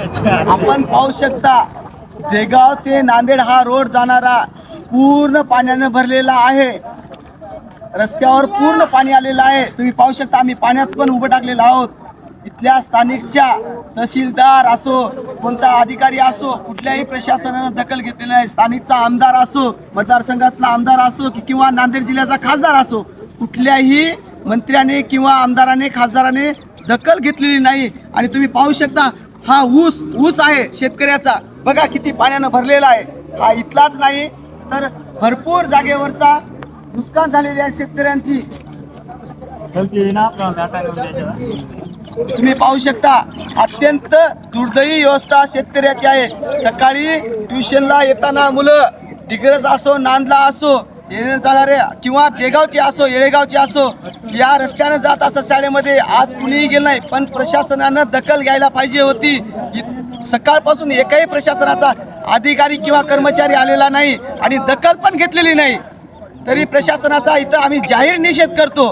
आपण पाहू शकता देगाव ते नांदेड हा रोड जाणारा पूर्ण पाण्यानं भरलेला आहे. रस्त्यावर पूर्ण पाणी आलेलं आहे. तुम्ही पाहू शकता आम्ही पाण्यात पण उभं टाकलेलो आहोत. इथल्या स्थानिकच्या तहसीलदार असो कोणता अधिकारी असो कुठल्याही प्रशासनानं दखल घेतलेली आहे स्थानिकचा आमदार असो मतदारसंघातला आमदार असो की किंवा नांदेड जिल्ह्याचा खासदार असो कुठल्याही मंत्र्याने किंवा आमदाराने खासदाराने दखल घेतलेली नाही. आणि तुम्ही पाहू शकता हा ऊस ऊस आहे शेतकऱ्याचा. बघा किती पाण्यानं भरलेला आहे. हा इथलाच नाही तर भरपूर जागेवरचा नुकसान झालेली आहे शेतकऱ्यांची. तुम्ही पाहू शकता अत्यंत दुर्दैवी व्यवस्था शेतकऱ्याची आहे. सकाळी ट्युशनला येताना मुलं डिग्रज असो नांदला असो येणे जाणारे किंवा देगावचे असो येळेगावचे असो या रस्त्यानं जात असतात शाळेमध्ये आज कुणीही गेलं नाही पण प्रशासनानं दखल घ्यायला पाहिजे होती. सकाळपासून एकही प्रशासनाचा अधिकारी किंवा कर्मचारी आलेला नाही आणि दखल पण घेतलेली नाही. तरी प्रशासनाचा इथं आम्ही जाहीर निषेध करतो.